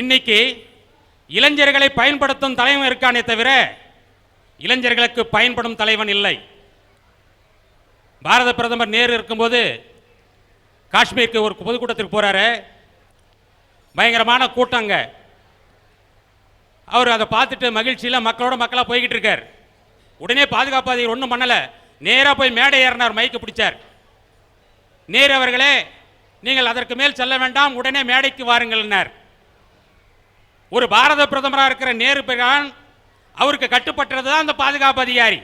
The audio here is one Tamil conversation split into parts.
இன்னைக்கு இளைஞர்களை பயன்படுத்தும் தலைவன் இருக்கானே தவிர இளைஞர்களுக்கு பயன்படும் தலைவன் இல்லை. பாரத பிரதமர் நேரு இருக்கும்போது காஷ்மீருக்கு ஒரு பொதுக்கூட்டத்திற்கு போறாரு. பயங்கரமான கூட்டங்க அவர் அதை பார்த்துட்டு மகிழ்ச்சியில் மக்களோட மக்களாக போய்கிட்டு இருக்கார். உடனே பாதுகாப்பு அதிகாரி ஒன்றும் பண்ணலை. நேராக போய் மேடை ஏறினார் மைக்கு பிடிச்சார். நேரு அவர்களே நீங்கள் அதற்கு மேல் செல்ல வேண்டாம் உடனே மேடைக்கு வாருங்கள்னார் ஒரு பாரத பிரதமராக இருக்கிற நேரு பிரான் அவருக்கு கட்டுப்பட்டது தான் அந்த பாதுகாப்பு அதிகாரி.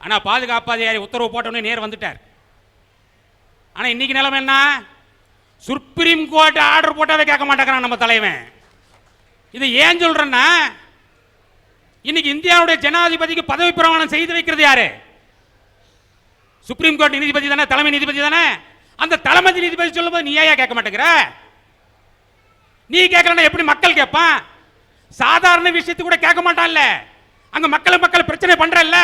ஆனால் பாதுகாப்பு அதிகாரி உத்தரவு போட்டோன்னே நேர் வந்துட்டார். ஆனால் இன்னைக்கு நிலைமை என்ன? சுப்ரீம் கோர்ட் ஆர்டர் போட்டாவே கேட்க மாட்டேங்கிறான் நம்ம தலைவன். இது ஏன் சொல்கிறேன்னா இன்னைக்கு இந்தியாவுடைய ஜனாதிபதிக்கு பதவி பிரமாணம் செய்து வைக்கிறது யாரு? சுப்ரீம் கோர்ட் நீதிபதி தானே தலைமை நீதிபதி தானே? அந்த தலைமை நீதிபதி சொல்லும்போது நீ ஏன் கேட்க மாட்டேங்கிற? நீ கேட்கலன்னா எப்படி மக்கள் கேட்பான்? சாதாரண விஷயத்துக்கு கூட கேட்க மாட்டான்ல. அங்க மக்கள் மக்கள் பிரச்சனை பண்றல்ல.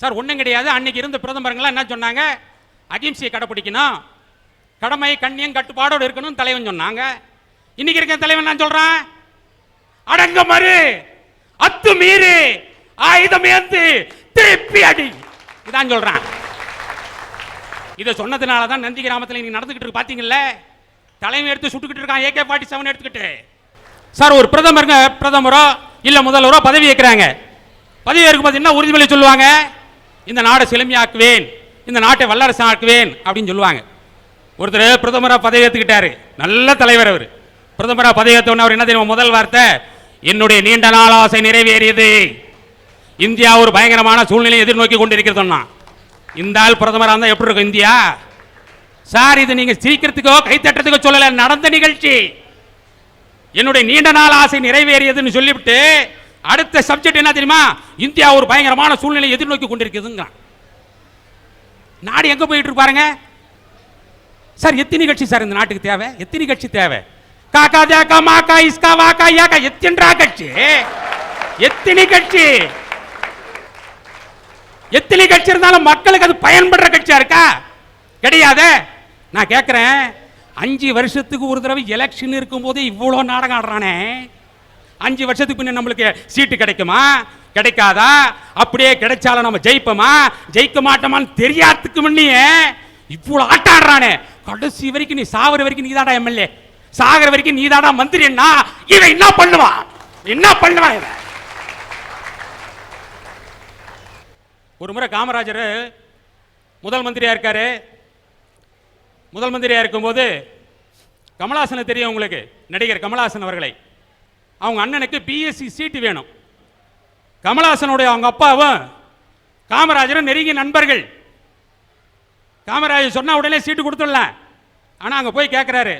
சார் ஒன்றும் கிடையாது. அன்னைக்கு இருந்த பிரதமருங்களாம் என்ன சொன்னாங்க? அகிம்சையை கடைப்பிடிக்கணும். கடமை கண்ணியம் கட்டுப்பாடோடு இருக்கணும் தலைவன் சொன்னாங்க. இன்னைக்கு இருக்க தலைவன் நான் சொல்றான்? அடங்க மறு அத்து மீறி ஆயுதம் ஏந்து திருப்பி அடி. இதான் சொல்றான். இதை சொன்னதுனால தான் நந்தி கிராமத்தில் இன்னைக்கு நடந்துகிட்டு இருக்கு பாத்தீங்கல்ல? தலைமை எடுத்து சுட்டுக்கிட்டு இருக்கான் ஏகே ஃபார்ட்டி செவன் எடுத்துக்கிட்டு. சார் ஒரு பிரதமருங்க பிரதமரோ இல்லை முதல்வரோ பதவி ஏற்கிறாங்க. பதவி ஏற்கும்போது என்ன உறுதிமொழி சொல்லுவாங்க? இந்த நாடை செழுமையாக்குவேன் இந்த நாட்டை வல்லரசு ஆக்குவேன் அப்படின்னு சொல்லுவாங்க. ஒருத்தர் பிரதமராக பதவி ஏற்றுக்கிட்டாரு நல்ல தலைவர் அவர். பிரதமராக பதவி ஏத்தவன அவர் என்ன தெரியுமா முதல் வார்த்தை? என்னுடைய நீண்ட நாள் ஆசை நிறைவேறியது. இந்தியா ஒரு பயங்கரமான சூழ்நிலையை எதிர்நோக்கி கொண்டிருக்கிறதுன்னா இந்த ஆள் பிரதமராக இருந்தால் எப்படி இருக்கும் இந்தியா? சார் இது நீங்கள் சிரிக்கிறதுக்கோ கைத்தட்டத்துக்கோ சொல்லலை நடந்த நிகழ்ச்சி. என்னுடைய நீண்ட நாள் ஆசை நிறைவேறியதுன்னு சொல்லிவிட்டு அடுத்த சப்ஜெக்ட் என்ன தெரியுமா? இந்தியா ஒரு பயங்கரமான சூழ்நிலையை எதிர்நோக்கி கொண்டிருக்குதுங்கிறான். நாடு எங்கே போயிட்டு பாருங்க. சார் எத்தனை கட்சி சார் இந்த நாட்டுக்கு தேவை? எத்தனை கட்சி தேவை? காக்கா தேக்கா மாக்கா இஸ்கா வாக்கா யாக்கா எத்தன்றா கட்சி? எத்தனை கட்சி? எத்தனை கட்சி இருந்தாலும் மக்களுக்கு அது பயன்படுற கட்சியா இருக்கா? கிடையாதே. நான் கேட்குறேன் அஞ்சு வருஷத்துக்கு ஒரு தடவை எலெக்ஷன் இருக்கும்போது இவ்வளோ நாடகம் ஆடுறானே. அஞ்சு வருஷத்துக்கு பின்ன நம்மளுக்கு சீட்டு கிடைக்குமா? கிடைக்காதா? அப்படியே கிடைச்சாலும் நம்ம ஜெயிப்போமா? ஜெயிக்க மாட்டோமான்னு தெரியாததுக்கு முன்னையே இவ்வளோ ஆட்டம் ஆடுறானே. கடைசி வரைக்கும் நீ சாகுற வரைக்கும் நீதாடா எம்எல்ஏ. சாகிற வரைக்கும் நீதாடா மந்திரின்னா இவன் என்ன பண்ணுவான்? என்ன பண்ணுவான் இவன்? ஒரு முறை காமராஜர் முதல் மந்திரியா இருக்காரு. முதல் மந்திரியாக இருக்கும்போது கமலாசனை தெரியும் உங்களுக்கு நடிகர் கமலாசன் அவர்களை. அவங்க அண்ணனுக்கு பிஎஸ்சி சீட்டு வேணும். கமலாசனுடைய அவங்க அப்பாவும் காமராஜரும் நெருங்கிய நண்பர்கள். காமராஜர் சொன்னால் உடனே சீட்டு கொடுத்துடலாம். ஆனால் அங்கே போய் கேட்குறாரு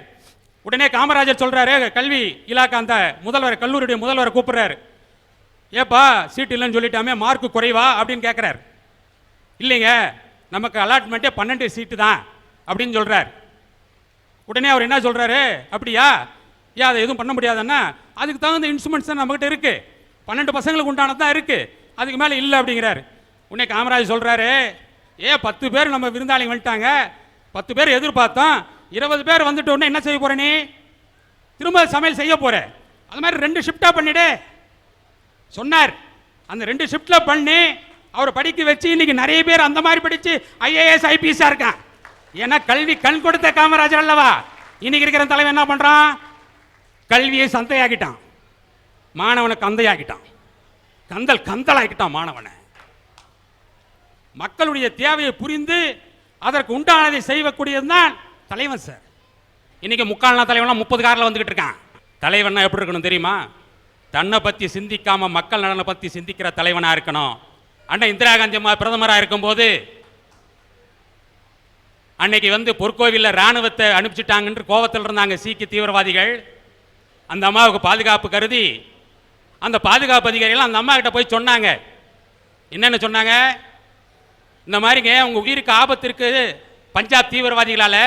உடனே காமராஜர் சொல்கிறாரு கல்வி இலாக்கா அந்த முதல்வர் கல்லூரியுடைய முதல்வரை கூப்பிட்றாரு. ஏப்பா சீட்டு இல்லைன்னு சொல்லிட்டாமே மார்க்கு குறைவா? அப்படின்னு கேட்குறாரு இல்லைங்க நமக்கு அலாட்மெண்ட்டே பன்னெண்டு சீட்டு தான். அப்படின்னு சொல்கிறார் உடனே அவர் என்ன சொல்கிறாரு அப்படியா? ஏன் அதை எதுவும் பண்ண முடியாதுன்னா அதுக்கு தகுந்த இன்ஸ்ட்ருமெண்ட்ஸ் தான் நம்மகிட்ட இருக்குது பன்னெண்டு பசங்களுக்கு உண்டானது தான் இருக்குது அதுக்கு மேலே இல்லை அப்படிங்கிறாரு. உடனே காமராஜ் சொல்கிறாரு ஏ பத்து பேர் நம்ம விருந்தாளிங்க வந்துட்டாங்க. பத்து பேர் எதிர்பார்த்தோம். இருபது பேர் வந்துட்டு உடனே என்ன செய்ய போற நீ? திரும்ப சமையல் செய்ய போகிற அது மாதிரி ரெண்டு ஷிஃப்டாக பண்ணிடு. சொன்னார். அந்த ரெண்டு ஷிஃப்டில் பண்ணி அவரை படிக்க வச்சு இன்னைக்கு நிறைய பேர் அந்த மாதிரி படித்து ஐஏஎஸ் ஐபிஎஸ்ஸாக இருக்கான். ஏன்னா கல்வி கண் கொடுத்த காமராஜர் அல்லவா? இன்னைக்கு இருக்கிற தலைவன் என்ன பண்றான்? கல்வியை சந்தையாக்கிட்டான். மாணவனை கந்தையாக்கிட்டான். கந்தல் கந்தலாக்கிட்டான் மாணவனை. மக்களுடைய தேவையை புரிந்து அதற்கு உண்டானதை செய்யக்கூடியது தான் தலைவன் சார் இன்னைக்கு முக்கால்னா தலைவனா முப்பது காரில் வந்துகிட்டு இருக்கான். தலைவன்னா எப்படி இருக்கணும் தெரியுமா? தன்னை பற்றி சிந்திக்காம மக்கள் நலனை பற்றி சிந்திக்கிற தலைவனாக இருக்கணும். அண்ணன் இந்திரா காந்தி பிரதமராக இருக்கும்போது அன்னைக்கு வந்து பொற்கோவிலில் ராணுவத்தை அனுப்பிச்சிட்டாங்கன்னு கோவத்தில் இருந்தாங்க சீக்கிய தீவிரவாதிகள். அந்த அம்மாவுக்கு பாதுகாப்பு கருதி அந்த பாதுகாப்பு அதிகாரிகள் அந்த அம்மா கிட்ட போய் சொன்னாங்க. என்னென்னு சொன்னாங்க? இந்த மாதிரிங்க உங்க உயிருக்கு ஆபத்து இருக்கு பஞ்சாப் தீவிரவாதிகளால்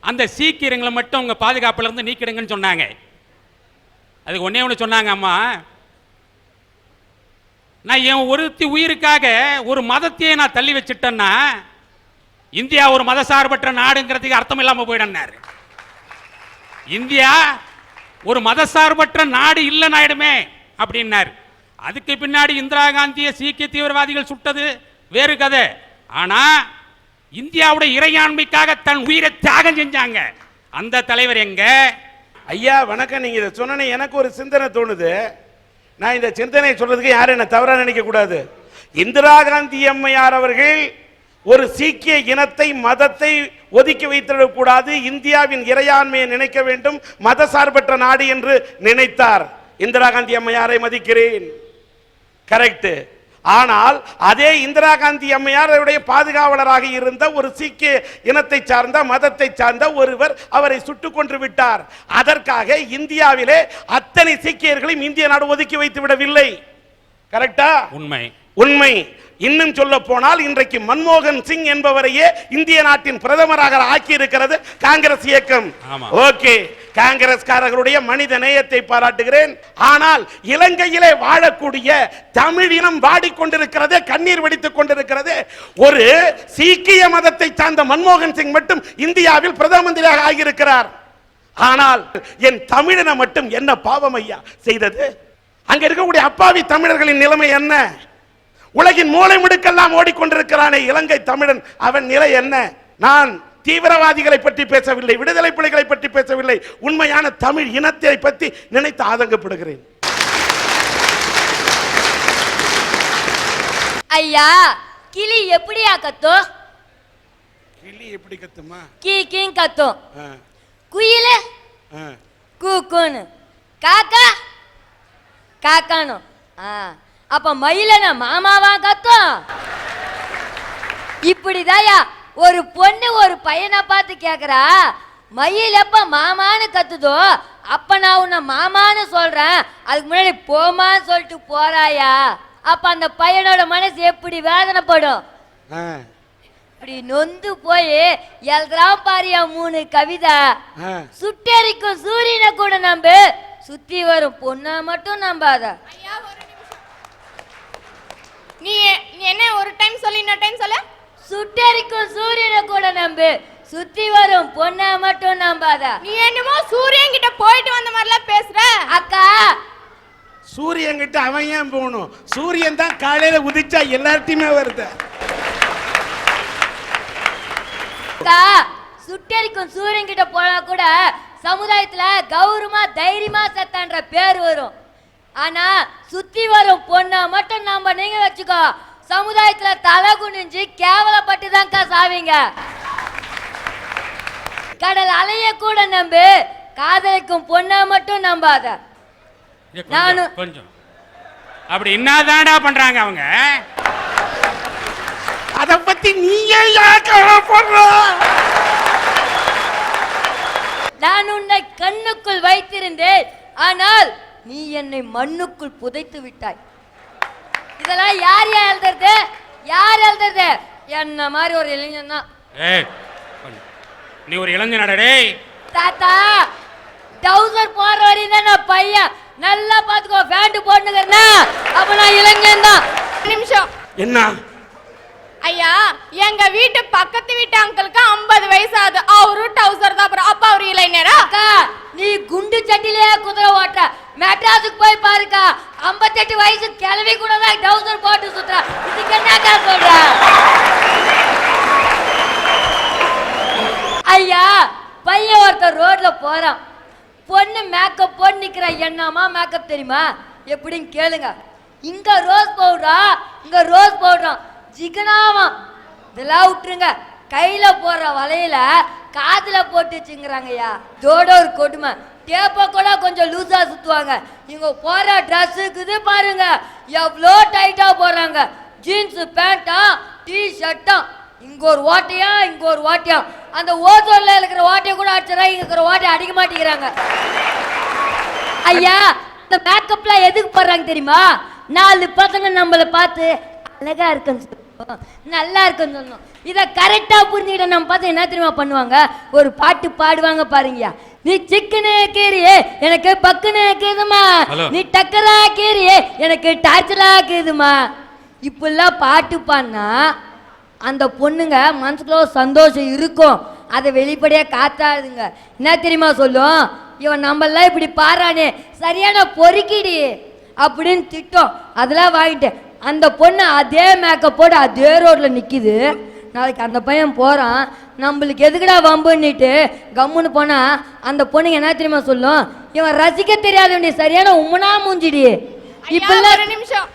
அந்த சீக்கியங்களை மட்டும் உங்கள் பாதுகாப்பில் இருந்து நீக்கிடுங்கன்னு சொன்னாங்க. அதுக்கு ஒன்றே ஒன்று சொன்னாங்க அம்மா. நான் என் ஒருத்தி உயிருக்காக ஒரு மதத்தையே நான் தள்ளி வச்சுட்டேன்னா இந்தியா ஒரு மதசார்பற்ற நாடுங்கிறதுக்கு அர்த்தம் இல்லாமல் போயிடன்னாரு இந்தியா ஒரு மதசார்பற்ற நாடு இல்லைன்னு ஆயிடுமே அப்படின்னாரு. அதுக்கு பின்னாடி இந்திரா காந்தியை சீக்கிய தீவிரவாதிகள் சுட்டது வேறு கதை. ஆனால் இந்தியாவுடைய இறையாண்மைக்காக தன் உயிரை தியாகம் செஞ்சாங்க. அந்த தலைவர் எங்க? ஐயா வணக்கம். நீங்கள் இதை சொன்னனே எனக்கு ஒரு சிந்தனை தோணுது. நான் இந்த சிந்தனை சொல்றதுக்கு யாரும் என்ன தவறாக நினைக்க கூடாது இந்திரா காந்தி அம்மையார் அவர்கள் ஒரு சீக்கிய இனத்தை மதத்தை ஒதுக்கி வைத்திடக்கூடாது. இந்தியாவின் இறையாண்மையை நினைக்க வேண்டும். மதசார்பற்ற நாடு என்று நினைத்தார். இந்திரா காந்தி அம்மையாரை மதிக்கிறேன். கரெக்ட் ஆனால் அதே இந்திரா காந்தி அம்மையாருடைய பாதுகாவலராக இருந்த ஒரு சீக்கிய இனத்தை சார்ந்த மதத்தை சார்ந்த ஒருவர் அவரை சுட்டுக் கொன்று விட்டார். அதற்காக இந்தியாவிலே அத்தனை சீக்கியர்களையும் இந்திய நாடு ஒதுக்கி வைத்து விடவில்லை. கரெக்டா? உண்மை. உண்மை. இன்னும் சொல்ல போனால் இன்றைக்கு மன்மோகன் சிங் என்பவரையே இந்திய நாட்டின் பிரதமராக ஆக்கி இருக்கிறது காங்கிரஸ் இயக்கம். ஓகே. காங்கிரஸ்காரர்களுடைய மனித நேயத்தை பாராட்டுகிறேன். ஆனால் இலங்கையிலே வாழக்கூடிய தமிழினம் வாடிக்கொண்டிருக்கிறது கண்ணீர் வெடித்துக் கொண்டிருக்கிறது ஒரு சீக்கிய மதத்தை சார்ந்த மன்மோகன் சிங் மட்டும் இந்தியாவில் பிரதம மந்திரியாக ஆகியிருக்கிறார். ஆனால் என் தமிழினம் மட்டும் என்ன பாவம் ஐயா செய்தது? அங்க இருக்கக்கூடிய அப்பாவி தமிழர்களின் நிலைமை என்ன? உலகின் மூலை முடுக்கெல்லாம் ஓடிக்கொண்டிருக்கிறானே இலங்கை தமிழன். அவன் நிலை என்ன? நான் தீவிரவாதிகளை பற்றி பேசவில்லை விடுதலை புலிகளை பற்றி பேசவில்லை. உண்மையான தமிழ் இனத்தை பற்றி நினைத்து ஆதங்கப்படுகிறேன். ஐயா கிளி எப்படியா கத்தும்? கிளி எப்படி கத்துமா கீ கீங் கத்தும் குயிலு? கூக்குன்னு காக்கா? ஆ. அப்ப மயிலன மாமாவா கத்தும் இப்படிதாயா ஒரு பொண்ணு ஒரு பையனை பார்த்து கேக்குறா மயில் எப்ப மாமான்னு கத்துதோ அப்ப நான் உன்னை மாமான்னு சொல்றேன். அதுக்கு முன்னாடி போமான்னு சொல்லிட்டு போறாயா அப்ப அந்த பையனோட மனசு எப்படி வேதனைப்படும்? இப்படி நொந்து போய் எழுதுறான் பாரியா மூணு கவிதை. சுட்டெரிக்கும் சூரியனை கூட நம்பு. சுத்தி வரும் பொண்ணை மட்டும் நம்பாத. ஐயா ஒரு நிமிஷம். நீ நீ என்ன ஒரு டைம் சொல்லி இன்னொரு டைம் சொல்லு. சுட்டெரிக்கும் சூரியனை கூட நம்பு. சுத்தி வரும் பொண்ணை மட்டும் நம்பாத. நீ என்னமோ சூரியன் கிட்ட போயிட்டு வந்த மாதிரிலாம் பேசுற. அக்கா. சூரியன் கிட்ட அவன் ஏன் போகணும்? சூரியன் தான் காலையில உதிச்சா எல்லார்ட்டையுமே வருது. அக்கா சுட்டெரிக்கும் சூரியன் கிட்ட போனா கூட சமுதாயத்துல கௌரவமா தைரியமா செத்தான்ற பேர் வரும். ஆனா சுத்தி வரும் பொண்ணை மட்டும் நாம நீங்க வச்சுக்கோ. சமுதாயத்துல தலை குனிஞ்சு கேவலப்பட்டு தான்க்கா சாவீங்க. கடல் அலைய கூட நம்பு காதலிக்கும் பொண்ணை மட்டும் நம்பாத. இங்க கொஞ்சம், நானு- கொஞ்சம். அப்படி என்னதான்டா பண்றாங்க அவங்க? அத பத்தி நீயே ஏன் கவலைப்படுற நான் உன்னை கண்ணுக்குள் வைத்திருந்தேன். ஆனால் நீ என்னை மண்ணுக்குள் புதைத்து விட்டாய். இதெல்லாம் யார் யார் எழுதுறது? யார் எழுதுறது? என்ன மாதிரி ஒரு இளைஞன் தான். நீ ஒரு இளைஞனடா டேய். தாத்தா டவுசர் போற வரையும் தான் நான் பையன். நல்லா பாத்துக்கோ பேண்ட் போட்டுக்கிறேன்னா அப்ப நான் இளைஞன் தான். நிமிஷம். என்ன? ஐயா எங்க வீட்டு பக்கத்து வீட்டு அங்கிளுக்கு 50 வயசு ஆகுது. அவரு டவுசர் தான் அப்புறம் இளைஞரா அக்கா நீ குண்டு சட்டிலேயே குதிரை ஓட்ட மெட்ராஸுக்கு போய் பாருக்கா. ஐம்பத்தெட்டு வயசு கிளவி கூட தான் டவுசர் போட்டு சுத்துற. இதுக்கு என்னக்கா சொல்ற? ஐயா பையன் ஒருத்தர் ரோட்ல போறான். பொண்ணு மேக்கப் போட்டு நிக்கிற என்னமா மேக்கப் தெரியுமா? எப்படின்னு கேளுங்க. இங்க ரோஸ் பவுடரா இங்க ரோஸ் பவுடரா ஜிகனாவான் இதெல்லாம் விட்டுருங்க. கையில போடுற வலையில காதுல போட்டு ஐயா இதோட ஒரு கொடுமை. டேப்பை கூட கொஞ்சம் லூசா சுத்துவாங்க. இவங்க போற ட்ரெஸ் இது பாருங்க. எவ்வளோ டைட்டா போடுறாங்க. ஜீன்ஸ் பேண்டா டி ஷர்ட்டா இங்க ஒரு ஓட்டையா இங்க ஒரு ஓட்டையா அந்த ஓசோன்ல இருக்கிற ஓட்டையை கூட அடிச்சா இங்க இருக்கிற ஓட்டையை அடிக்க மாட்டேங்கிறாங்க. ஐயா இந்த மேக்கப்லாம் எதுக்கு போடுறாங்க தெரியுமா? நாலு பசங்க நம்மளை பார்த்து அழகா இருக்குன்னு நல்லா இருக்குன்னு சொல்லணும். இதை கரெக்டா புரிஞ்சுக்கிட்ட நம்ம பார்த்து என்ன தெரியுமா பண்ணுவாங்க? ஒரு பாட்டு பாடுவாங்க பாருங்கய்யா. நீ சிக்கனே கீரியே எனக்கு பக்குனே கேதுமா. நீ டக்கரா கீரியே எனக்கு டார்ச்சரா கேதுமா. இப்படிலாம் பாட்டு பாடினா அந்த பொண்ணுங்க மனசுக்குள்ள சந்தோஷம் இருக்கும். அதை வெளிப்படையாக காத்தாதுங்க. என்ன தெரியுமா சொல்லும்? இவன் நம்மளாம் இப்படி பாரானே சரியான பொறுக்கிடி அப்படின்னு திட்டம். அதெல்லாம் வாங்கிட்டேன். அந்த பொண்ணு அதே மேக்கப் போட்டு அதே ரோட்ல நிக்குது. நாளைக்கு அந்த பையன் போறான். நம்மளுக்கு எதுக்குடா வம்புன்னுட்டு கம்முன்னு போனா அந்த பொண்ணுங்க என்ன தெரியுமா சொல்லும்? இவன் ரசிக்க தெரியாதவனி சரியான உம்மனா மூஞ்சிடி. இப்பெல்லாம் ஒரு நிமிஷம்.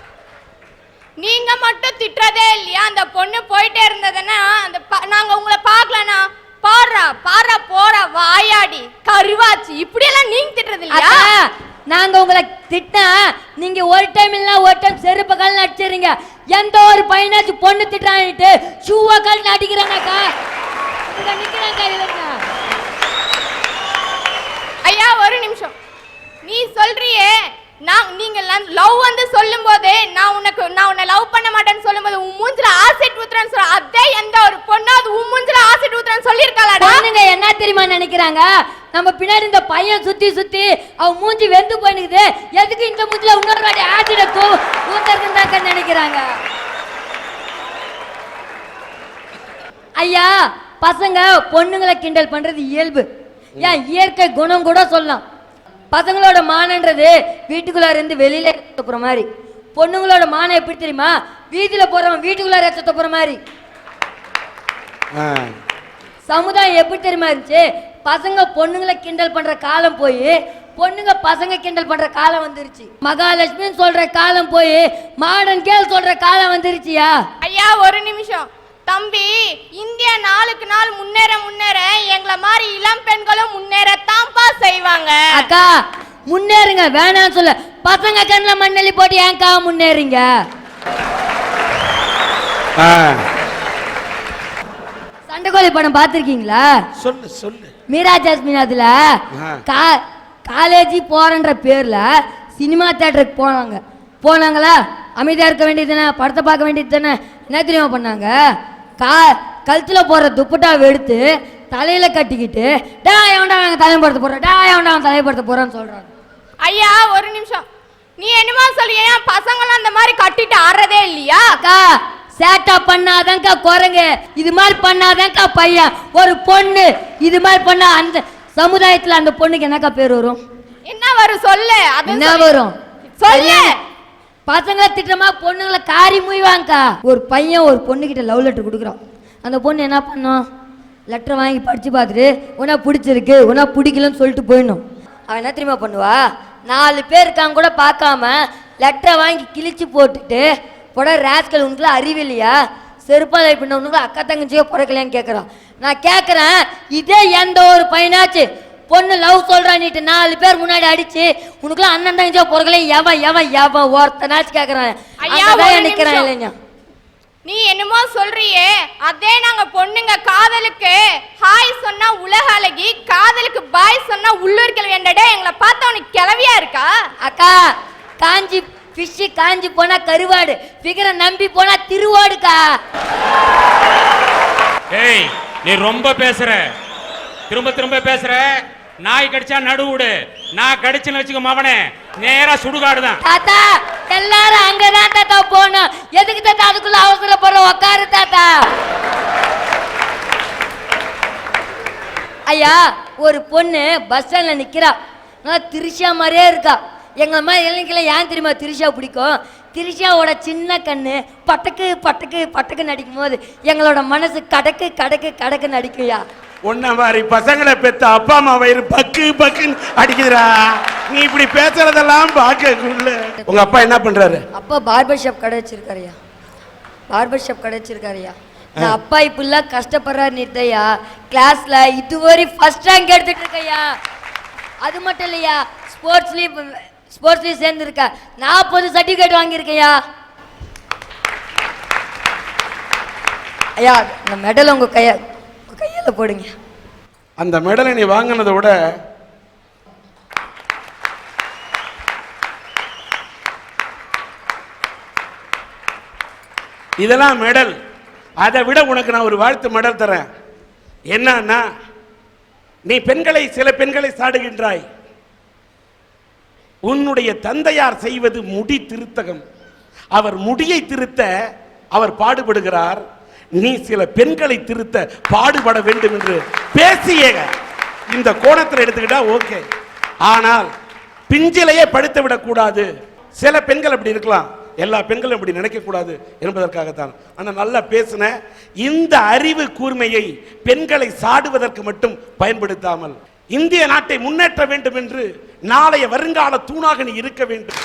நீங்க மட்டும் திட்டுறதே இல்லையா? அந்த பொண்ணு போயிட்டே இருந்ததுன்னா அந்த நாங்க உங்களை பார்க்கலனா பாடுறா பாடுறா போறா வாயாடி கருவாச்சி. இப்படி எல்லாம் நீங்க திட்டுறது இல்லையா? நாங்கள் நாங்க உங்களை திட்டா நீங்க ஒரு டைம் இல்ல ஒரு டைம் செருப்பு கல் அடிச்சிருங்க எந்த ஒரு பையனாச்சும் பொண்ணு திட்டான்ட்டு ஷூவை கல் அடிக்கிறாங்கக்கா இங்க இல்லைங்க ஐயா ஒரு நிமிஷம். நீ சொல்றியே நான் நீங்க லவ் வந்து சொல்லும்போதே நான் உனக்கு நான் உன்னை லவ் பண்ண மாட்டேன்னு சொல்லும்போது உன் மூஞ்சில ஆசிட் ஊத்துறேன்னு சொல்ற அதே எந்த ஒரு பொண்ணாவது உன் மூஞ்சில ஆசிட் ஊத்துறேன்னு சொல்லியிருக்காளாடா? பொண்ணுங்க என்ன தெரியுமா நினைக்கிறாங்க? நம்ம பின்னாடி இந்த பையன் சுத்தி சுத்தி அவன் மூஞ்சி வெந்து போயினுக்குது எதுக்கு இந்த மூஞ்சில இன்னொரு வாட்டி ஆசிட தூ ஊத்துறதுன்னு நினைக்கிறாங்க? ஐயா பசங்க பொண்ணுங்களை கிண்டல் பண்றது இயல்பு. ஏன் இயற்கை குணம் கூட சொல்லலாம். பசங்களோட மானன்றது வீட்டுக்குள்ளார இருந்து வெளியில போற மாதிரி. பொண்ணுங்களோட மானம் எப்படி தெரியுமா? வீதியில போறவன் வீட்டுக்குள்ளார எடுத்து போற மாதிரி. சமுதாயம் எப்படி தெரியுமா இருந்துச்சு? பசங்க பொண்ணுங்களை கிண்டல் பண்ற காலம் போய் பொண்ணுங்க பசங்க கிண்டல் பண்ற காலம் வந்துருச்சு. மகாலட்சுமின்னு சொல்ற காலம் போய் மாடர்ன் கேள் சொல்ற காலம் வந்துருச்சியா? ஐயா ஒரு நிமிஷம். தம்பி இந்தியா நாளுக்கு நாள் முன்னேற முன்னேற எங்களை மாதிரி இளம் பெண்களும் முன்னேறத்தான்ப்பா செய்வாங்க. அக்கா முன்னேறுங்க வேணாம்னு சொல்ல. பசங்க கண்ணில் மண்ணெல்லி போட்டு ஏன்க்கா முன்னேறீங்க. சண்டைக்கோழி படம் பார்த்துருக்கீங்களா? சொல்லு சொல்லு. மீரா ஜாஸ்மின் அதுல. கா காலேஜ் போறன்ற பேர்ல சினிமா தேட்டருக்கு போனாங்க. போனாங்களா? அமைதியா இருக்க வேண்டியது தானே? படத்தை பார்க்க வேண்டியது தானே? என்ன தெரியுமா பண்ணாங்க? கா கழுத்துல போற துப்பட்டாவை எடுத்து தலையில கட்டிக்கிட்டு டா எவன்டா நாங்க தலைப்படுத்த போறோம் டா எவன்டா அவன் தலைப்படுத்த போறோம்னு சொல்றாங்க. ஐயா ஒரு நிமிஷம். நீ என்னமா சொல்றியா ஏன் பசங்களாம் அந்த மாதிரி கட்டிட்டு ஆடுறதே இல்லையா? அக்கா சேட்டா பண்ணாதான்க்கா குரங்கு இது மாதிரி பண்ணாதான்க்கா பையன். ஒரு பொண்ணு இது மாதிரி பண்ணா அந்த சமுதாயத்துல அந்த பொண்ணுக்கு என்னக்கா பேர் வரும்? என்ன வரும்? சொல்லு அது என்ன வரும்? சொல்லு. பசங்க திட்டமா பொண்ணுங்களை காரி முய்வாங்கக்கா ஒரு பையன் ஒரு பொண்ணுகிட்ட லவ் லெட்டர் கொடுக்குறான். அந்த பொண்ணு என்ன பண்ணும் லெட்டர் வாங்கி படிச்சு பார்த்துட்டு உனா பிடிச்சிருக்கு உனா பிடிக்கலன்னு சொல்லிட்டு போயிடணும். அவன் என்ன தெரியுமா பண்ணுவா? நாலு பேர் இருக்காங்க கூட பார்க்காம லெட்டரை வாங்கி கிழிச்சு போட்டுட்டு புட ரேஸ்கல் உனக்குல அறிவில்லையா செருப்பாலை பின்ன உனக்கு அக்கா தங்கச்சியோ பிறக்கலையான்னு கேட்குறான் நான் கேட்குறேன் இதே எந்த ஒரு பையனாச்சு பொண்ணு லவ் சொல்றான்னுட்டு நாலு பேர் முன்னாடி அடிச்சு உனக்குலாம் அண்ணன் தங்கச்சியோ பிறக்கல எவன் எவன் எவன்? ஒருத்தனாச்சும் கேட்குறான் ஐயா, அங்கதான் ஒரு நிற்கிறான் நிமிஷம். இல்லைங்க. நீ என்னமோ சொல்றியே? அதே நாங்க பொண்ணுங்க காதலுக்கு ஹாய் சொன்னா உலக அழகி காதலுக்கு பாய் சொன்னா உள்ளூர் கிழவி என்னடே எங்களை பார்த்தா உனக்கு கிளவியா இருக்கா? அக்கா காஞ்சி ஃபிஷ்ஷு காஞ்சி போனா கருவாடு ஃபிகரை நம்பி போனா திருவாடுக்கா. ஏய் நீ ரொம்ப பேசுற. திரும்ப திரும்ப பேசுற. நாய் கடிச்சா நடுவுடு நான் கடிச்சுன்னு வச்சுக்க மவனே. நேரா சுடுகாடு தான் தாத்தா எல்லாரும் அங்கதான் தாத்தா போகணும். எதுக்கு தாத்தா அதுக்குள்ள அவசரப்படுற? உக்காரு தாத்தா. ஐயா ஒரு பொண்ணு பஸ் ஸ்டாண்ட்ல நிக்கிறா. நல்லா திரிஷா மாதிரியே இருக்கா. எங்க மாதிரி இளைஞர்களை ஏன் தெரியுமா திரிஷா பிடிக்கும்? திரிஷாவோட சின்ன கண்ணு பட்டக்கு பட்டக்கு பட்டக்கு நடிக்கும் போது எங்களோட மனசு கடக்கு கடக்கு கடக்கு நடிக்கும்யா. உன்ன மாதிரி பசங்களை பெத்த அப்பா அம்மா வயிறு பக்கு பக்குன்னு அடிக்குதுடா. நீ இப்படி பேசுறதெல்லாம் பார்க்கக்குள்ள. உங்க அப்பா என்ன பண்றாரு? அப்பா பார்பர் ஷாப் கடை வச்சிருக்காருயா பார்பர் ஷாப் கடை வச்சிருக்காருயா நான் அப்பா இப்படிலாம் கஷ்டப்படுறாரு நிறுத்தையா கிளாஸ்ல இதுவரை ஃபர்ஸ்ட் ரேங்க் எடுத்துட்டு இருக்கையா. அது மட்டும் இல்லையா ஸ்போர்ட்ஸ்லயும் ஸ்போர்ட்ஸ்லயும் சேர்ந்துருக்கா நாற்பது சர்டிஃபிகேட் வாங்கியிருக்கையா. ஐயா இந்த மெடல் உங்க கைய கையில போடுங்க. அந்த மெடலை நீ வாங்கினதை விட இதெல்லாம் மெடல் அதை விட உனக்கு நான் ஒரு வாழ்த்து மெடல் தரேன். என்னன்னா நீ பெண்களை சில பெண்களை சாடுகின்றாய். உன்னுடைய தந்தையார் செய்வது முடி திருத்தகம். அவர் முடியை திருத்த அவர் பாடுபடுகிறார். நீ சில பெண்களை திருத்த பாடுபட வேண்டும் என்று பேசிய இந்த கோணத்தில் எடுத்துக்கிட்டா ஓகே. ஆனால் பிஞ்சிலையே படுத்து விடக்கூடாது. சில பெண்கள் அப்படி இருக்கலாம். எல்லா பெண்களும் இப்படி நினைக்க கூடாது என்பதற்காகத்தான். ஆனால் நல்லா பேசின இந்த அறிவு கூர்மையை பெண்களை சாடுவதற்கு மட்டும் பயன்படுத்தாமல் இந்திய நாட்டை முன்னேற்ற வேண்டும் என்று நாளைய வருங்கால தூணாக நீ இருக்க வேண்டும்.